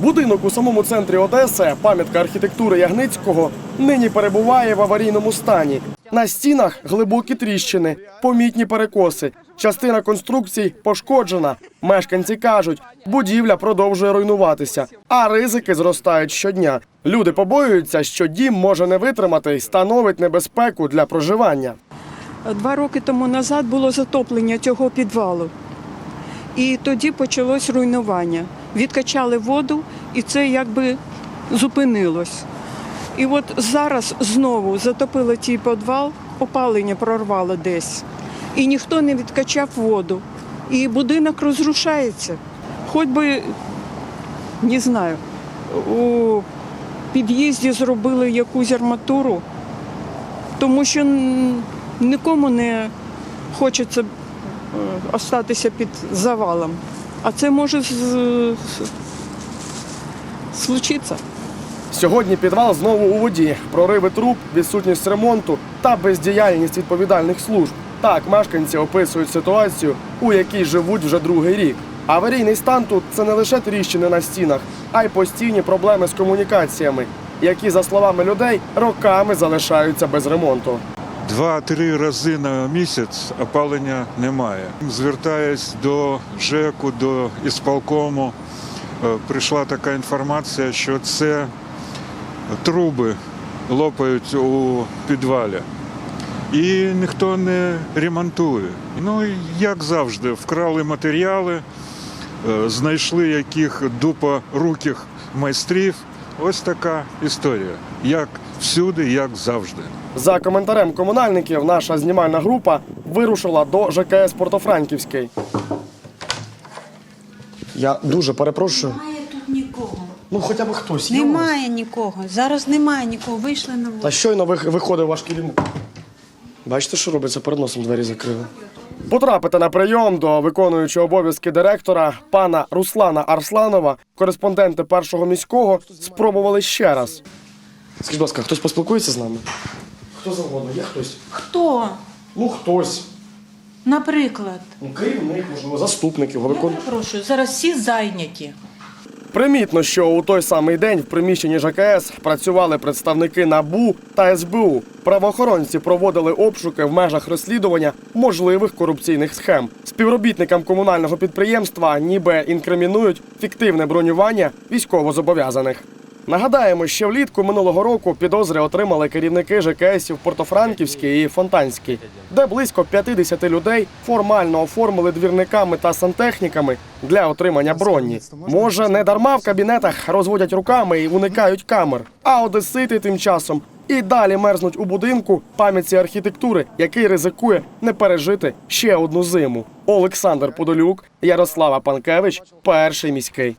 Будинок у самому центрі Одеси, пам'ятка архітектури Ягницького, нині перебуває в аварійному стані. На стінах глибокі тріщини, помітні перекоси. Частина конструкцій пошкоджена. Мешканці кажуть, будівля продовжує руйнуватися, а ризики зростають щодня. Люди побоюються, що дім може не витримати і становить небезпеку для проживання. Два роки тому назад було затоплення цього підвалу. І тоді почалось руйнування. Відкачали воду, і це якби зупинилось. І от зараз знову затопило цей підвал, опалення прорвало десь. І ніхто не відкачав воду. І будинок розрушається. Хоч би, не знаю, у під'їзді зробили якусь арматуру, тому що нікому не хочеться е, остатися під завалом. А це може случитися. Сьогодні підвал знову у воді. Прориви труб, відсутність ремонту та бездіяльність відповідальних служб. Так мешканці описують ситуацію, у якій живуть вже другий рік. Аварійний стан тут це не лише тріщини на стінах, а й постійні проблеми з комунікаціями, які, за словами людей, роками залишаються без ремонту. Два-три рази на місяць опалення немає. Звертаясь до ЖЕКу, до ісполкому, е, прийшла така інформація, що це труби лопають у підвалі. І ніхто не ремонтує. Ну, як завжди, вкрали матеріали, е, знайшли яких дупоруких майстрів. Ось така історія. Як всюди, як завжди. За коментарем комунальників, наша знімальна група вирушила до ЖКС Портофранківський. Я дуже перепрошую. Немає тут нікого. Ну, хоча б хтось Немає нікого. Зараз немає нікого. Вийшли на Та вулицю. щойно вих- виходив ваш керівник. Бачите, що робиться? Перед носом двері закрили. Потрапити на прийом до виконуючого обов'язки директора пана Руслана Арсланова, кореспонденти першого міського, спробували ще раз. Скажіть, будь ласка, хтось поспілкується з нами? Хто завгодно, є хтось? Хто? Ну, хтось. Наприклад. Ну, керівник, можливо, заступник його виконує. Прошу, зараз всі зайняті. Примітно, що у той самий день в приміщенні ЖКС працювали представники НАБУ та СБУ. Правоохоронці проводили обшуки в межах розслідування можливих корупційних схем. Співробітникам комунального підприємства ніби інкримінують фіктивне бронювання військовозобов'язаних. Нагадаємо, ще влітку минулого року підозри отримали керівники ЖКСів Портофранківський і Фонтанський, де близько 50 людей формально оформили двірниками та сантехніками для отримання броні. Може, не дарма в кабінетах розводять руками і уникають камер, а одесити тим часом і далі мерзнуть у будинку пам'ятці архітектури, який ризикує не пережити ще одну зиму. Олександр Подолюк, Ярослава Панкевич, перший міський.